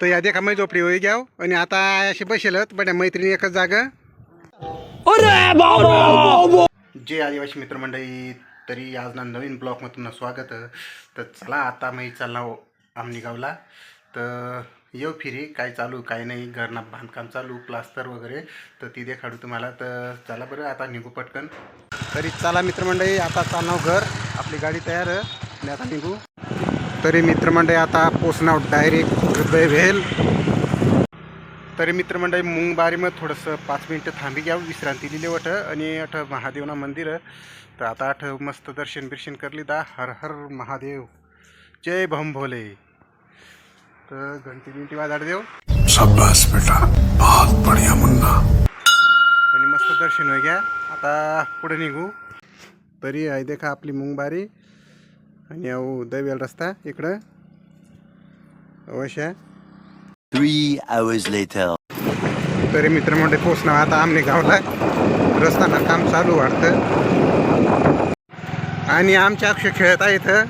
तर या देखा मै झोपडी होई घ्याव आणि आता अशी बसेलत बड्या मैत्रिणी एकच जागा. जे आदिवासी मित्रमंडळी तरी आज ना नवीन ब्लॉगमधून स्वागत. तर चला आता मी चालला आमनी गावला. तर येऊ फिरी काय चालू काय नाही घरना बांधकाम चालू प्लास्टर वगैरे. तर ती देखाडू तुम्हाला. तर चला बरं आता निघू पटकन. तरी चला मित्रमंडळी आता चालणार घर. आपली गाडी तयार आहे. आणि आता निघू. तरी मित्रमंडळी आता पोचणार डायरेक्ट हृदय भेल तरी मित्रमंडळी मुंगबारीमध्ये थोडंसं पाच मिनटं थांबी घ्या विश्रांती दिली वट. आणि अठ महादेवना मंदिर. तर आता आठ मस्त दर्शन बिर्शन करली दा. हर हर महादेव. जय भम भोले तर घंटी बिंटी वाजाड देव. शाबाश बेटा. बहुत बढ़िया मुन्ना. आणि मस्त दर्शन होई घ्या. आता पुढे निघू. तरी आहे देखा आपली मुंगबारी. आणि अहो दैवेल रस्ता इकडं. अवश्य. Three hours later. तरी मित्रमंडळी पोचणार आता आमने गावला. रस्त्यानं काम चालू वाटतं. आणि आमच्या अक्षू खेळत आहे इथं.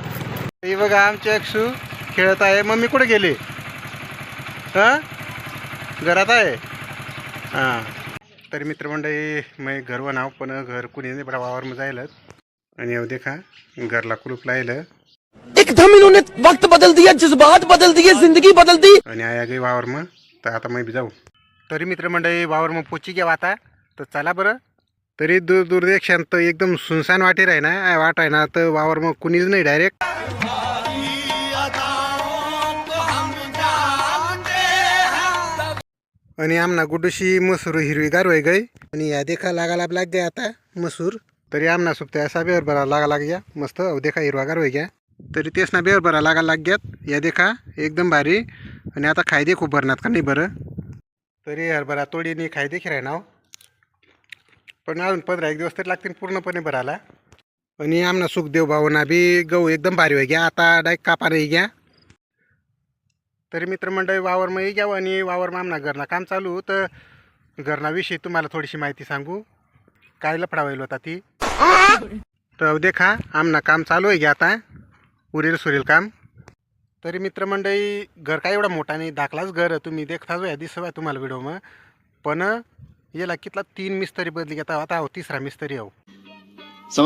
हे बघा आमचे अक्षू खेळत आहे. मम्मी कुठे गेली? हां? घरात आहे? हां. तरी मित्रमंडळी मी घर बनाव पण घर कुणी नाही बडा वावर मग जायला आणि येऊ दे का घरला कुलूप लायलं. एकदम इन्होंने वक्त बदल दिया जज्बात बदल दिए जिंदगी बदल दी। आणि आया गई वावर मग तर आता मी बी जाऊ। तरी मित्रमंडळी वावर मग पोची घ्या आता तर चला बरं. तरी दूर दूर देखशान तर एकदम सुनसान वाटे राही ना वाट आहे ना तर वावर मग कुणीच नाही डायरेक्ट आणि आमना गुडूशी मसूर हिरवीगार होई गई आणि या देखा लागा लाग लाग गया आता मसूर. तरी आमना सुकता असा बेवर बरा लागा लाग गया मस्त अहो देखा हिरवागार होई गया. तरी तेच ना बेवर बरा लागा लाग या देखा एकदम भारी. आणि आता खायदे खूप भरणार का नाही बरं? तरी हरभरा तोडीने खायदे खिराय नाव. पण अजून पंधरा एक दिवस तरी लागतील पूर्णपणे भरायला. आणि आमना सुखदेव भावना बी गहू एकदम भारी होई घ्या. आता डायरेक्ट कापाने घ्या. तरी मित्रमंडळी वावरमही घ्यावं आणि वावरमा आमना घरना काम चालू तर घरनाविषयी तुम्हाला थोडीशी माहिती सांगू. काय लफडा होईल होता ती? तर देखा आमना काम चालू आहे घ्या आता. उरेल सुरेल काम. तरी मित्रमंडळी घर काय एवढा मोठा नाही दाखलाच घर आहे. तुम्ही देखता जो दिसवा तुम्हाला व्हिडिओ मग. पण याला कितला तीन मिस्त्री बदली घेता आता अहो तिसरा मिस्त्री आहो.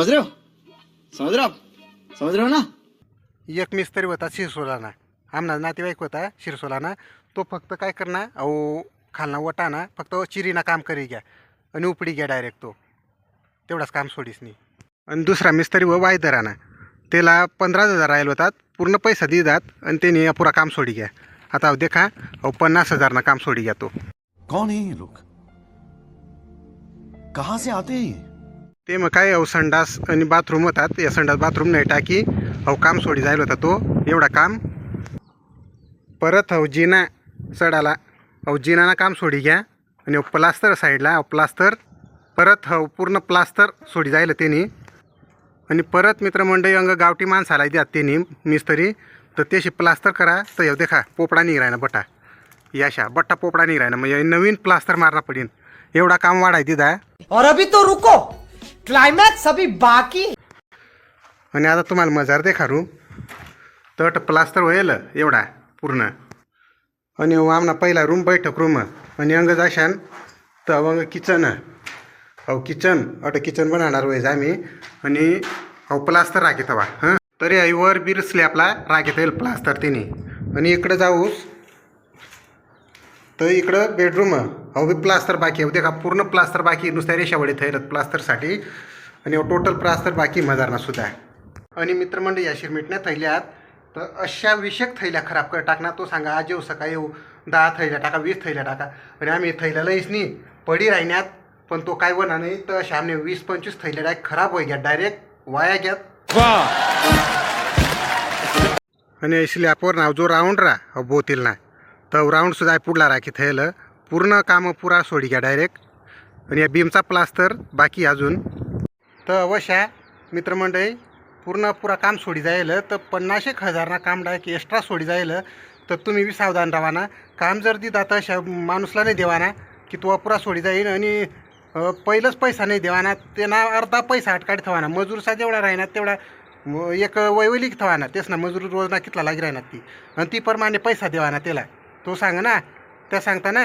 रहे हो आप समझ रहे हो ना? एक मिस्त्री होता शिरसोलाना. आमना नातेवाईक होता शिरसोलाना. तो फक्त काय करणार अहो खालना वटाना फक्त चिरीना काम करी घ्या. आणि उपडी घ्या डायरेक्ट तो. तेवढाच काम सोडीस नाही. आणि दुसरा मिस्त्री व वायदराना. त्याला पंधरा हजार राहिले होतात पूर्ण पैसा देतात आणि त्याने पुरा काम सोडी घ्या. आता देखा अहो पन्नास हजारना काम सोडी घ्या तो. कौन है ये लोग? कहाँ से आते हैं ते मग काय अहो संडास आणि बाथरूम होतात या संडास बाथरूम नाही टाकी अहो काम सोडी जायला होता तो एवढा काम. परत अहो जिना सडाला अहो जिनाना काम सोडी घ्या आणि अहो प्लास्टर साईडला अहो प्लास्टर परत हो पूर्ण प्लास्टर सोडी जायला त्यांनी. आणि परत मित्रमंडळी अंग गावठी माणसाला द्या त्यांनी मिस्त्री. तर त्याशी प्लास्टर करा तर येऊ देखा पोपडा निघराय ना बटा. याशा बट्टा पोपडा निघराय ना म्हणजे नवीन प्लास्टर मारणं पडेल एवढा काम वाढाय दिदा. और अभी तो रुको। क्लाइमैक्स अभी बाकी है। आणि आता तुम्हाला मजार देखारू तट प्लास्टर होईल एवढा पूर्ण. आणि हो आमना पहिला रूम बैठक रूम आणि अंग जाशान तर अवंग किचन अहो किचन अट किचन बनवणार होईज आम्ही आणि अहो प्लास्तर राखीत हवा हां? तरी आई वर बीर स्लॅपला राखीत येईल प्लास्टर तिने. आणि इकडं जाऊस. तर इकडं बेडरूम अहो बी प्लास्टर बाकी आहे. का पूर्ण प्लास्टर बाकी नुसत्या रेषावडी थैरत प्लास्टरसाठी आणि टोटल प्लास्तर बाकी मजारना सुद्धा. आणि मित्रमंडळी या शिरमिटण्या थैल्यात. तर अशा विषयक थैल्या खराब कर टाकणार तो सांगा आज येऊ सकाळी येऊ दहा थैल्या टाका वीस थैल्या टाका. आणि आम्ही थैल्या लईच नाही पडी राहण्यात. पण तो काय बना नाही तर आम्ही वीस पंचवीस थैल्या डायरेक्ट खराब होई घ्या डायरेक्ट वाया घ्यात आणि स्लॅपवर नाव जो राऊंड रा हो बोतील ना. तर राऊंड सुद्धा पुढला राखी थैलं. पूर्ण कामं पुरा सोडी घ्या डायरेक्ट आणि या बीमचा प्लास्टर बाकी अजून. तर अवश्य मित्रमंडळी पूर्ण पुरा काम सोडी जाईल तर पन्नास एक हजारना काम डायरेक्ट एक्स्ट्रा सोडी जाईल तर तुम्ही बी सावधान राहा ना काम जर दिदा तर अशा माणूसला नाही देवाना की तो पुरा सोडी जाईल आणि पहिलंच पैसा नाही देवाना त्यांना अर्धा पैसा हटकाडी थवाना मजूरचा जेवढा राहणार तेवढा एक वैवलिक थवाना तेच ना मजूर रोजना कितला लागी राहणार ती. आणि ती प्रमाणे पैसा देवाना त्याला. तो सांग ना त्या सांगता ना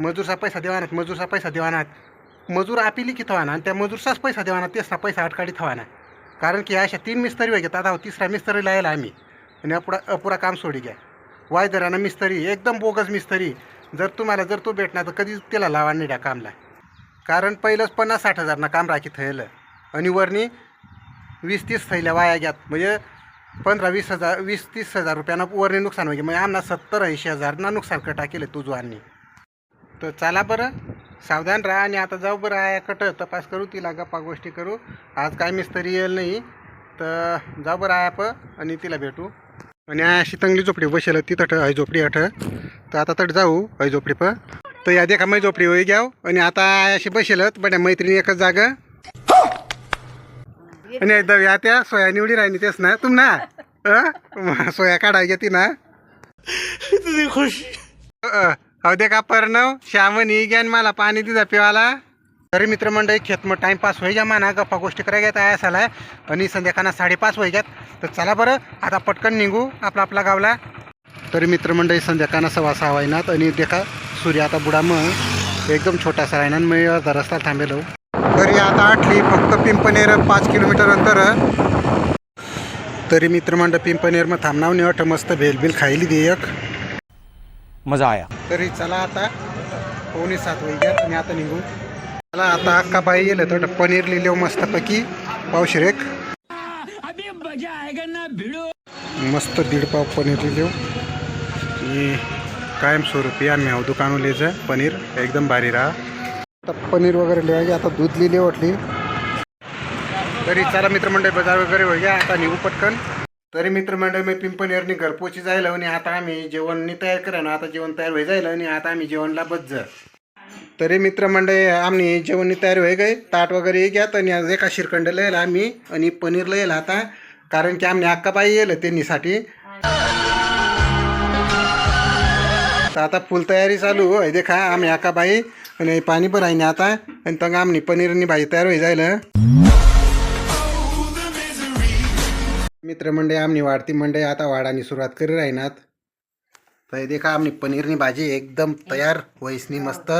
मजूरचा पैसा देवानात मजूरचा पैसा देवानात मजूर आपिली की थवाना आणि त्या मजूरचाच पैसा देवाना तेचना पैसा हटकाडी थवाना कारण की अशा तीन मिस्त्री वगैरे आता हो तिसरा मिस्त्री लायला आम्ही. आणि अपुरा अपुरा काम सोडी घ्या. वायदरानं मिस्त्री एकदम बोगस मिस्त्री. जर तुम्हाला जर तो भेटणार तर कधीच त्याला लावा नाही द्या कामला. कारण पहिलंच पन्नास साठ हजारनं काम राखी थैलं आणि वरनी वीस तीस थैल्या वाया घ्यात म्हणजे पंधरा वीस हजार वीस तीस हजार रुपयानं वरणी नुकसान होईल म्हणजे आम्हाला सत्तर ऐंशी हजारना नुकसान कटा केलं तुझवांनी तर चला बरं. सावधान राहा आणि आता जाऊ बरं. आया कट तपास करू तिला गप्पा गोष्टी करू. आज काय मिस्तरी येईल नाही. तर जाऊ बरं आया प आणि तिला भेटू. आणि आयाशी चांगली झोपडी बसेल. तिथं ठ आई झोपडी अठ तर आता तट जाऊ आई झोपडी प. तर या देखा मै झोपडी होई घ्याव आणि आता अशी बसेलच बड्या मैत्रिणी एकच जागा. आणि एकदा या त्या सोया निवडी राहिली तेच ना. तुम ना? सोया काढाय घेती ना? अ, अहो दे का पर्णव श्यामनी घ्यान मला पाणी दिदा पिवाला. तरी मित्रमंडळी खेत मग टाइमपास होई घ्या म्हणा. गप्पा गोष्टी कराय घेत आहे असाला आणि संध्याकाळना साडेपाच होई घ्यात तर चला बरं आता पटकन निघू आपला आपला गावला. तरी मित्रमंडळी संध्याकाळना सव्वा सहा वाहिनात आणि देखा सूर्य आता बुडा मग एकदम छोटासा राहिना आणि मी अर्धा रस्ता थांबेलो. तरी आता आठली फक्त पिंपनेर पाच किलोमीटर अंतर. तरी मित्रमंडळ पिंपनेर मग थांबणार नाही वाटतं मस्त भेलबिल खायली दे एक. मजा आया. तरी चला आता पावणे सात वाजल्यात आणि आता निघू. चला आता अक्का बाई गेलं तर पनीर लिहिलो मस्तपैकी पावशिरेक मस्त दीड पाव पनीर लिहिलो कायमस्वरूपी आम्ही हा दुकान लिहायचं पनीर एकदम भारी राहा. आता पनीर वगैरे लिहायचे आता दूध लिहिले वाटली. तरी चला मित्रमंडळ बाजार वगैरे घ्या आता निघू पटकन. तरी मित्रमंडळ मी पिंपनेरनी घरपोची जायला आणि आता आम्ही जेवणनी तयार करा ना. आता जेवण तयार होई जायला आणि आता आम्ही जेवणला बस जा. तरी मित्रमंडळ आम्ही जेवणनी तयार होई गए ताट वगैरे घ्यात आणि आज एका शिरखंड लिहायला आम्ही आणि पनीर लिहायला आता. कारण की आम्ही अक्काबाई येलं त्यांनीसाठी. तर आता फुल तयारी चालू आहे देखा आम्ही अक्काबाई आणि पाणी पण आहे आता. आणि तंग आम्ही पनीरनी भाजी तयार होई जायला. मित्रमंडळी आमनी वाढती मंडळी आता वाढानी सुरुवात करी राहिनात. तर हे देखा आमनी पनीरनी भाजी एकदम तयार वयसनी मस्त.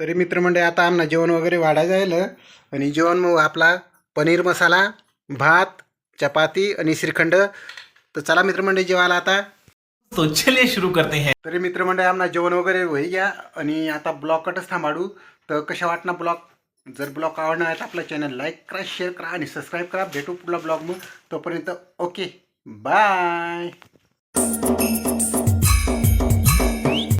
तरी मित्रमंडळी आता आमना जेवण वगैरे वाढायला जायलं. आणि जेवण मग आपला पनीर मसाला भात चपाती आणि श्रीखंड. तर चला मित्रमंडळी जेवायला आता. तो चलिए शुरू करते हैं. तरी मित्रमंडळी आमना जेवण वगैरे होई घ्या. आणि आता ब्लॉग कटच थांबाडू. तर कशा वाटणार ब्लॉग? जर ब्लॉग आवडणार आहे तर आपलं चॅनल लाईक करा शेअर करा आणि सबस्क्राईब करा. भेटू पुढला ब्लॉग मग तोपर्यंत ओके बाय.